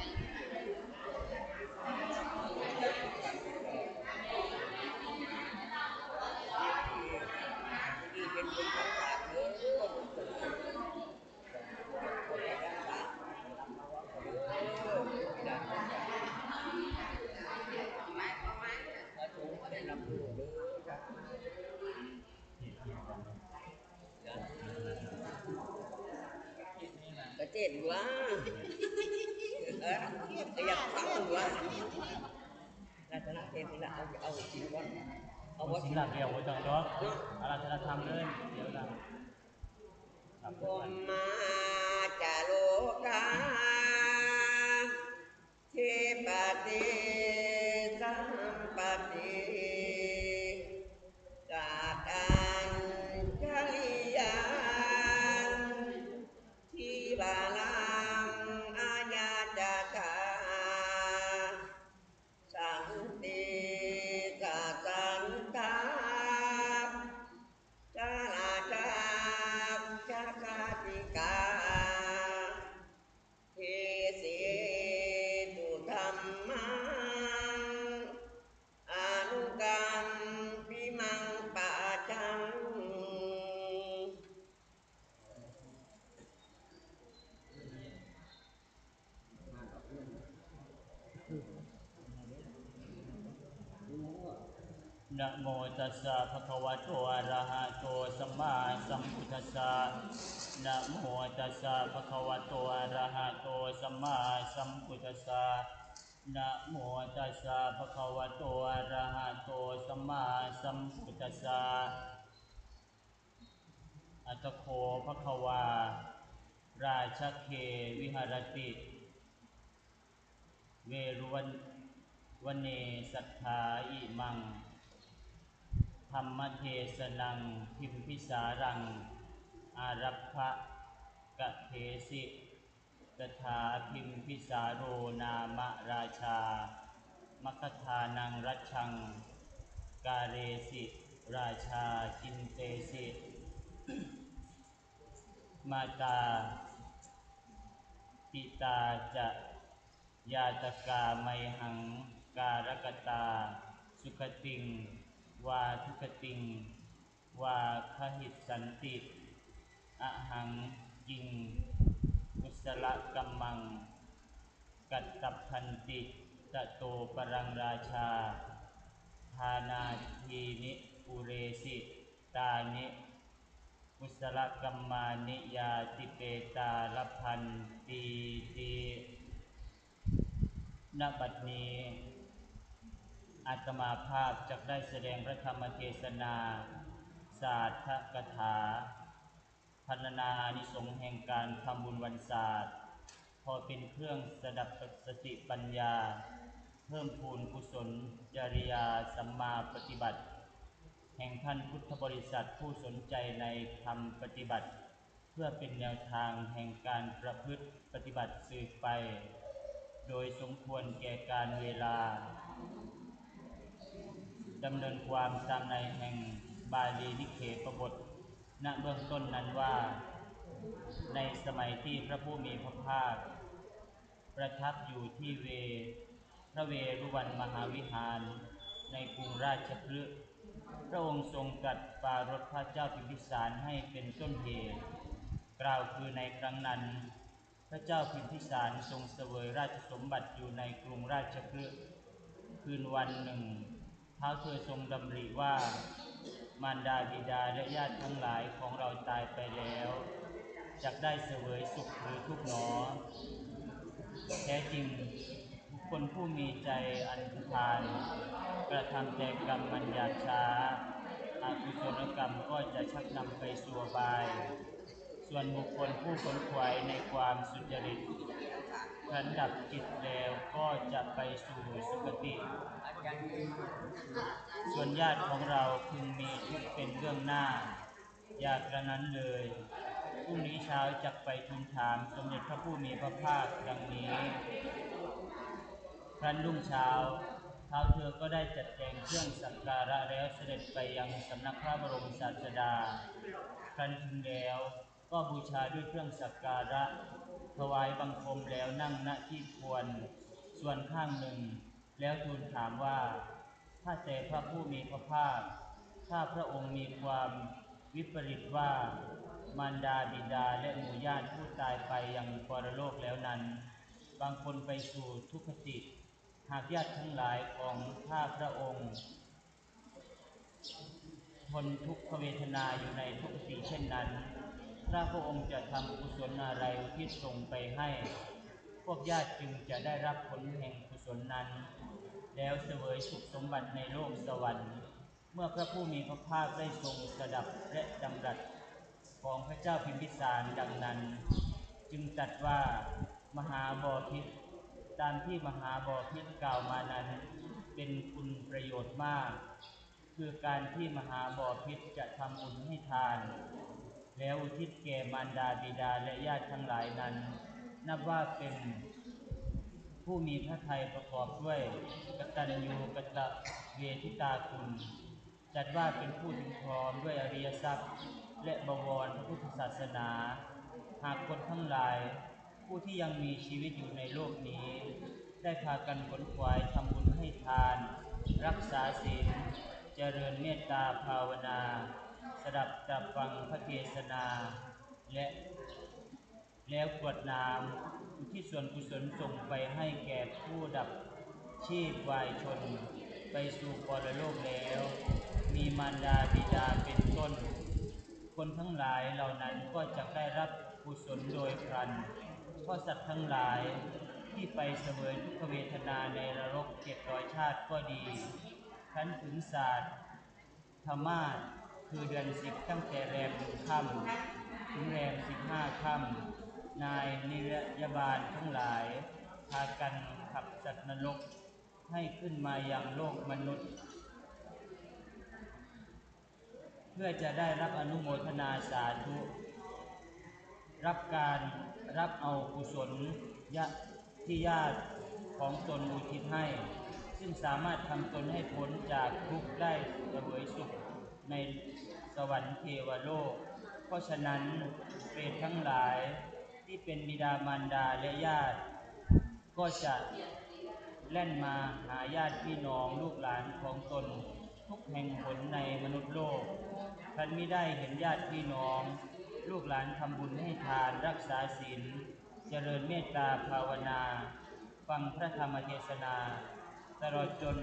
ยจ้ะเจ็ดว่า เอออยากฟังว่ารัตนเทพนี่ละเอาเอาจริงว่าเอาเอาว่าสิ่งหลักเดียวไว้จังเนาะอาราธนาธรรมเลยเดี๋ยวนะครักบมมาจาโลกาเทปติ นะโมตัสสะภะคะวะโตอะระหะโตสัมมาสัมพุทธัสสะนะโมตัสสะภะคะวะโตอะระหะโตสัมมาสัมพุทธัสสะนะโมตัสสะภะคะวะโตอะระหะโตสัมมาสัมพุทธัสสะอัตโคภะคะวา ราชเควิหารติ เวรุวันวันเนสัทธาอิมัง ธรรมเทศนังพิมพิสารัง อารัพพะกะเทสิกถาพิมพิสาโรนามราชามคทานังรัชชัง กาเรสิ ราชาจินเตสิ มาตา ปิตาจะยาตกาไมหัง การกตา สุขติง วาทุกติง วาคหิตสันติอะหังจิง กุศลกัมมัง กัตตพันติตะโตปรังราชา ทานาทีนิปุเรสิตานิกุศลกัมมานิยาติเปตาลพันตีตีณบัดนี้ อาตมาภาพจะได้แสดงพระธรรมเทศนา ศาสตร์กถาพันนานิสงแห่งการทำบุญวันศาสตร์ พอเป็นเครื่องสดับสติปัญญา เพิ่มพูนกุศล จริยาสัมมาปฏิบัติ แห่งท่านพุทธบริษัทผู้สนใจในธรรมปฏิบัติ เพื่อเป็นแนวทางแห่งการประพฤติปฏิบัติสืบไป โดยสมควรแก่การเวลา ดำเนินความตามในแห่งบาลีนิเคปบทณเบื้องต้นนั้นว่า ในสมัยที่พระผู้มีพระภาค ประทับอยู่ที่เว พระเวรุวันมหาวิหาร ในกรุงราชคฤห์พระองค์ทรงตรัดปรารถพระเจ้าพิมพิสารให้เป็นต้นเหตุ กล่าวคือในครั้งนั้น พระเจ้าพิมพิสารทรงเสวยราชสมบัติอยู่ในกรุงราชคฤห์คืนวันหนึ่ง ท้าเธอทรงดำริว่า มารดาบิดาและญาติทั้งหลายของเราตายไปแล้วจะได้เสวยสุขหรือทุกข์หนอ แท้จริงบุคคลผู้มีใจอันธาลกระทำแต่กรรมมันยาช้าอากุศลกรรมก็จะชักนำไปสู่บาย ส่วนบุคคลผู้ขนขวายในความสุจริตครั้นดับจิตแล้วก็จะไปสู่สุคติ ส่วนญาติของเราพึงมีทุกเป็นเรื่องหน้า อย่ากระนั้นเลยพรุ่งนี้เช้าจะไปทูลถามสมเด็จพระผู้มีพระภาคดังนี้ ครั้นรุ่งเช้าเท้าเธอก็ได้จัดแจงเครื่องสักการะแล้วเสด็จไปยังสำนักพระบรมศาสดา ครั้นถึงแล้วก็บูชาด้วยเครื่องสักการะ ถวายบังคมแล้วนั่งณที่ควร ส่วนข้างหนึ่ง แล้วทูลถามว่า ถ้าแต่พระผู้มีพระภาคถ้าพระองค์มีความวิปริตว่า มารดาบิดาและหมู่ญาติผู้ตายไปยังปรโลกแล้วนั้น บางคนไปสู่ทุกขติ หากญาติทั้งหลายของข้าพระองค์ ทนทุกขเวทนาอยู่ในทุกขติเช่นนั้น พระพระองค์จะทำกุศลอะไรที่ส่งไปให้ พวกญาติจึงจะได้รับผลแห่งกุศลนั้น แล้วเสวยสุขสมบัติในโลกสวรรค์ เมื่อพระผู้มีพระภาคได้ทรงสดับและดำรัสของพระเจ้าพิมพิสารดังนั้น จึงตัดว่ามหาบอพิษตามที่มหาบอพิษกล่าวมานั้น เป็นคุณประโยชน์มาก คือการที่มหาบอพิษจะทำบุญให้ทาน แล้วอุทิศแก่มารดาบิดาและญาติทั้งหลายนั้น นับว่าเป็น ผู้มีพระทัยประกอบด้วยกตัญญูกตเวทิตาคุณ จัดว่าเป็นผู้ถึงพร้อมด้วยอริยทรัพย์ และบวรพระพุทธศาสนา หากคนทั้งหลาย ผู้ที่ยังมีชีวิตอยู่ในโลกนี้ ได้พากันขนขวายทำบุญให้ทาน รักษาศีลเจริญเมตตาภาวนา สดับตับฟังพระเทศนา และ แล้วกรวดน้ำอุที่ส่วนกุศลส่งไปให้แก่ผู้ดับชีพวายชน ไปสู่ปรโลกแล้ว มีมารดาบิดาเป็นต้น คนทั้งหลายเหล่านั้นก็จะได้รับกุศลโดยพลันเพราะสัตว์ทั้งหลายที่ไปเสวยทุกขเวทนาในนรกเจ็ดร้อยชาติก็ดีขั้นถึงศาสตร์ธรรมาสคือเดือนสิบตั้งแต่แรมหนึ่งค่ำถึงแรมสิบห้าค่ำ นายนิรยาบาลทั้งหลาย พากันขับสัตว์นรกให้ขึ้นมาอยังโลกมนุษย์ เพื่อจะได้รับอนุโมทนาสาธุ รับการรับเอากุศลยะที่ญาติของตนอุทิศให้ ซึ่งสามารถทำตนให้พ้นจากทุกข์ได้เสวยสุขในสวรรค์เทวโลก เพราะฉะนั้นเปรตทั้งหลาย ที่เป็นบิดามารดาและญาติ ก็จะแล่นมาหาญาติพี่น้องลูกหลานของตน ทุกแห่งหนในมนุษย์โลกท่านไม่ได้เห็นญาติพี่น้อง ลูกหลานทำบุญให้ทานรักษาศีลเจริญเมตตาภาวนา ฟังพระธรรมเทศนา ตลอดจน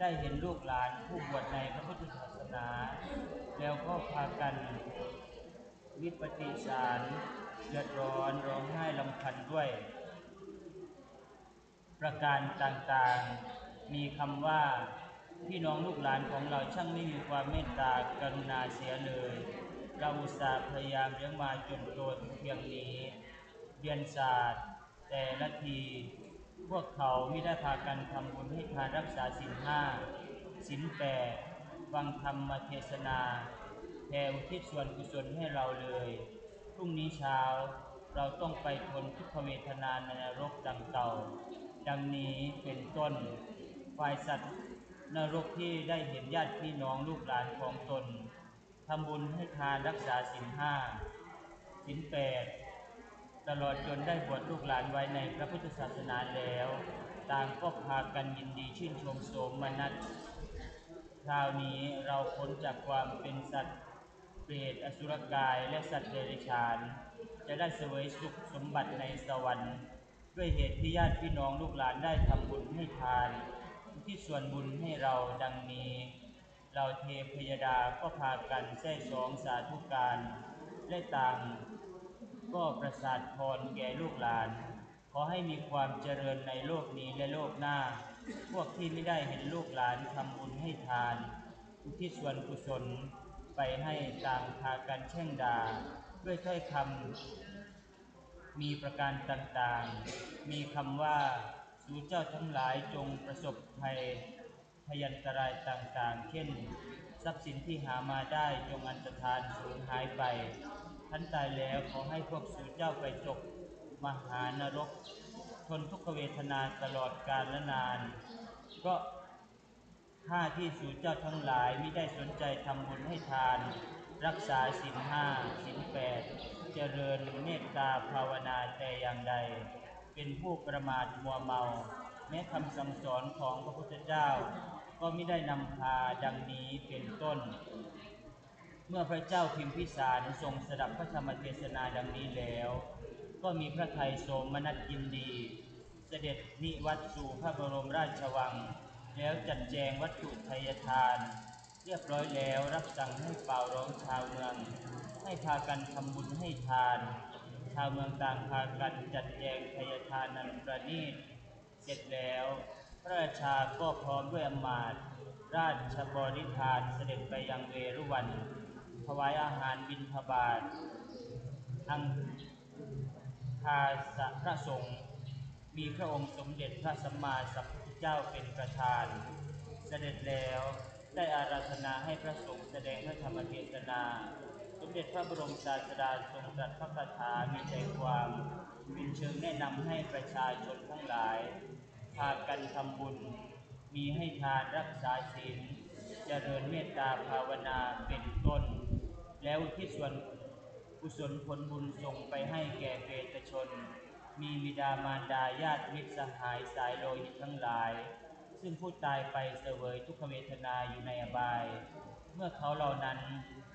ได้เห็นลูกหลานผู้บวชในพระพุทธศาสนา แล้วก็พากันวิปฏิสาร เดือดร้อนร้องไห้ลำพันด้วย ประการต่างๆ มีคำว่าพี่น้องลูกหลานของเราช่างไม่มีความเมตตากรุณาเสียเลย เราอุตส่าห์พยายามเลี้ยงมาจนโตเพียงนี้เรียนศาสตร์ แต่ละที พวกเขาไม่ได้พากันทำบุญให้ทานรักษาศีลห้าศีลแปดฟังธรรมเทศนาแผ่อุทิศส่วนกุศลให้เราเลย รุ่งนี้เช้า เราต้องไปทนทุกขเวทนาในนรกดังเก่า ดังนี้เป็นต้น ฝ่ายสัตว์นรกที่ได้เห็นญาติพี่น้องลูกหลานของตนทำบุญให้ทานรักษาศีลห้าศีลแปดตลอดจนได้บวชลูกหลานไว้ในพระพุทธศาสนาแล้ว ต่างก็พากันยินดีชื่นชมโสมนัสคราวนี้เราพ้นจากความเป็นสัตว์ รตอสุรกายและสัตว์เดรัจฉาน จะได้เสวยสุขสมบัติในสวรรค์ ด้วยเหตุที่ญาติพี่น้องลูกหลานได้ทำบุญให้ทาน ที่ส่วนบุญให้เราดังนี้เราเทพยดาก็พากันแท้สองสาธุการและต่างก็ประสาทพรแก่ลูกหลาน ขอให้มีความเจริญในโลกนี้และโลกหน้า พวกที่ไม่ได้เห็นลูกหลานทำบุญให้ทานทิศส่วนกุศล ไปให้ต่างพากันแช่งด่าด้วยถ้อยคำมีประการต่างๆ มีคำว่าสู่เจ้าทั้งหลายจงประสบภัยพยันตรายต่างๆ เช่น ทรัพย์สินที่หามาได้จงอันตรธานสูญหายไปท่านตายแล้วขอให้พวกสูเจ้าไปตกมหานรก ทนทุกขเวทนาตลอดกาลและนาน เพราะ ข้าที่สู่เจ้าทั้งหลายมิได้สนใจทำบุญให้ทาน รักษาศีลห้าศีลแปดเจริญเมตตาภาวนาแต่อย่างใด เป็นผู้ประมาทมัวเมา แม้คำสั่งสอนของพระพุทธเจ้า ก็ไม่ได้นำพาดังนี้เป็นต้น เมื่อพระเจ้าพิมพิสารทรงสดับพระธรรมเทศนาดังนี้แล้ว ก็มีพระทัยโสมนัสยินดี เสด็จนิวัตสู่พระบรมราชวัง แล้วจัดแจงวัตถุไทยทาน เรียบร้อยแล้วรับสั่งให้เป่าร้องชาวเมือง ให้พากันทำบุญให้ทาน ชาวเมืองต่างพากันจัดแจงไทยทานนันประณีตเสร็จแล้ว พระราชาก็พร้อมด้วยอมาตราชบริพารเสด็จไปยังเวรุวัน ถวายอาหารบิณฑบาตอังคาสะพระสงฆ์มีพระองค์สมเด็จพระสัมมาสัมพุท เจ้าเป็นประธาน เสด็จแล้วได้อาราธนาให้พระสงฆ์แสดงพระธรรมเทศนา สมเด็จพระบรมศาสดาทรงตรัสพระคาถามีใจความเป็นเชิงแนะนำให้ประชาชนทั้งหลาย พากันทำบุญ มีให้ทานรักษาศีลเจริญเมตตาภาวนาเป็นต้น แล้วที่ส่วนกุศลผลบุญส่งไปให้แก่เปตชน มีบิดามารดาญาติมิตรสหายสายโลหิตทั้งหลาย ซึ่งผู้ตายไปเสวยทุกขเวทนาอยู่ในอบาย เมื่อเขาเหล่านั้น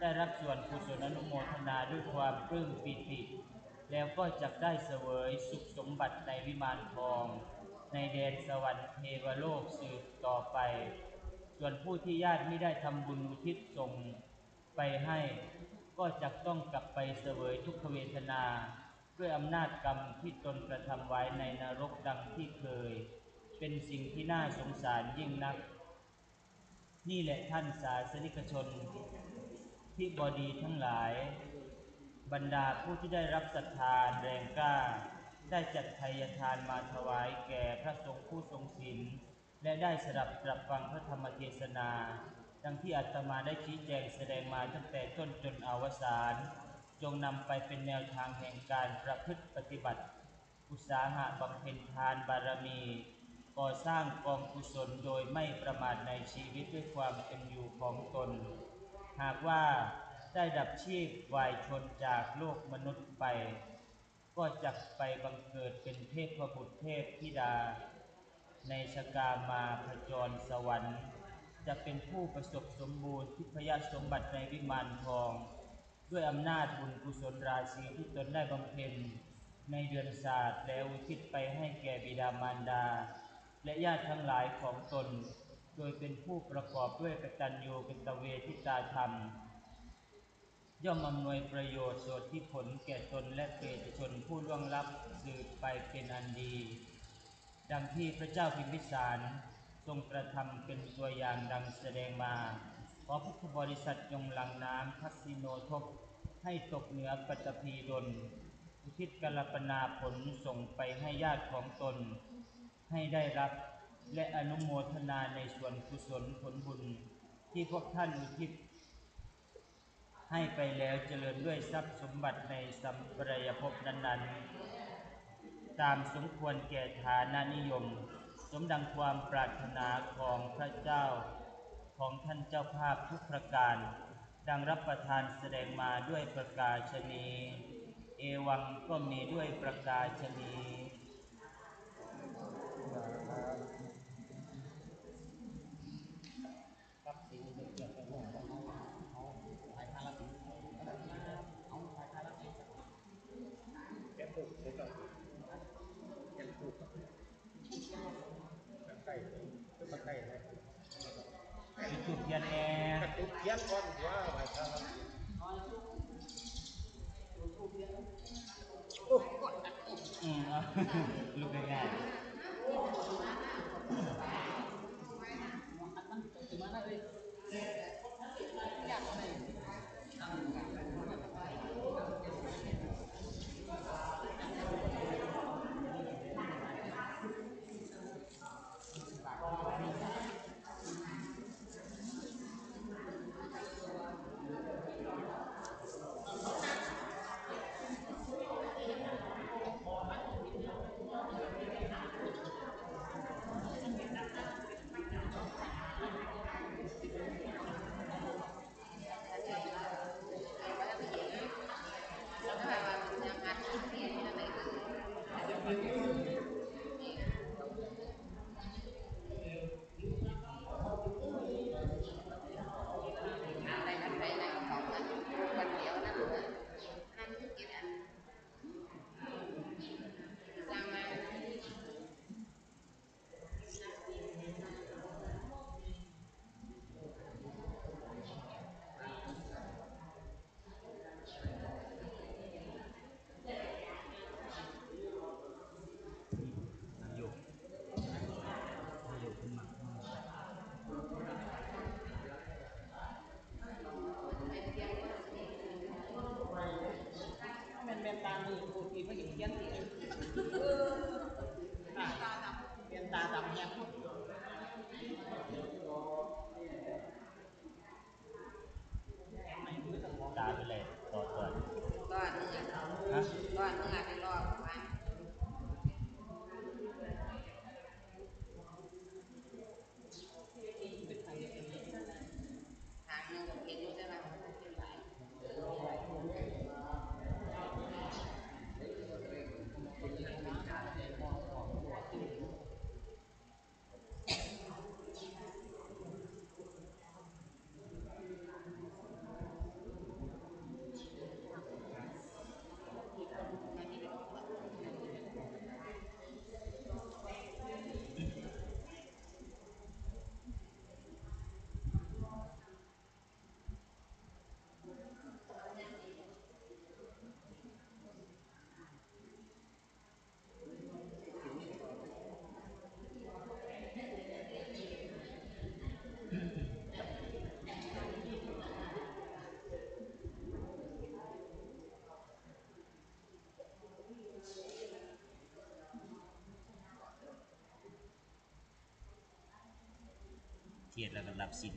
ได้รับส่วนกุศลอนุโมทนาด้วยความปลื้มปิติ แล้วก็จะได้เสวยสุขสมบัติในวิมานทอง ในแดนสวรรค์เทวโลกสืบต่อไป ส่วนผู้ที่ญาติไม่ได้ทำบุญอุทิศส่งไปให้ ก็จะต้องกลับไปเสวยทุกขเวทนา ด้วยอำนาจกรรมที่ตนกระทำไว้ในนรกดังที่เคย เป็นสิ่งที่น่าสงสารยิ่งนัก นี่แหละท่านสาสนิกชนที่บดีทั้งหลาย บรรดาผู้ที่ได้รับศรัทธาแรงกล้า ได้จัดไทยทานมาถวายแก่พระสงฆ์ผู้ทรงศีลและได้สดับตรับฟังพระธรรมเทศนา ดังที่อาตมาได้ชี้แจงแสดงมาตั้งแต่ต้นจนอวสาน จงนำไปเป็นแนวทางแห่งการประพฤติปฏิบัติ อุตสาหะบำเพ็ญทานบารมี ก่อสร้างกองกุศลโดยไม่ประมาทในชีวิตด้วยความเป็นอยู่ของตน หากว่าได้ดับชีพวายชนจากโลกมนุษย์ไป ก็จะไปบังเกิดเป็นเทพบุตรเทพธิดา ในชกามาผจรสวรรค์ จะเป็นผู้ประสบสมบูรณ์ทิพยสมบัติในวิมานทอง ด้วยอำนาจบุญกุศลราศีที่ตนได้บำเพ็ญในเดือนศาสตร์แล้วอุทิศไปให้แก่บิดามารดา และญาติทั้งหลายของตน โดยเป็นผู้ประกอบด้วยกตัญญูกตเวทิตาธรรม ย่อมอำนวยประโยชน์สดที่ผลแก่ตนและเปรตชนผู้ล่วงลับสืบไปเป็นอันดี ดังที่พระเจ้าพิมพิสารทรงกระทำเป็นตัวอย่างดังแสดงมา ขอพุทธบริษัทจงหลังน้ำทักษิโนทกให้ตกเหนือปัตตภีดลอุทิศกลปนาผลส่งไปให้ญาติของตน ให้ได้รับและอนุโมทนาในส่วนกุศลผลบุญ ที่พวกท่านอุทิศให้ไปแล้วเจริญด้วยทรัพย์สมบัติในสัมปรายภพนั้นๆ ตามสมควรแก่ฐานานิยม สมดังความปรารถนาของพระเจ้า ของท่านเจ้าภาพทุกประการ ดังรับประทานแสดงมาด้วยประกาศนี เอวังก็มีด้วยประกาศนี ครับสิ่งที่เกิดขึ้นของเขาเขาถ่ายภาพแล้วเอาถ่ายภาพแล้ว แกปลูกเลยก็แกปลูกแบบไก่ก็มาไก่เลย จุดทูปเทียนแน่ กระตุกเที ยนก่อนว่าไว้ครับอืมลูกง่าย เทศน์แล้วก็รับศีล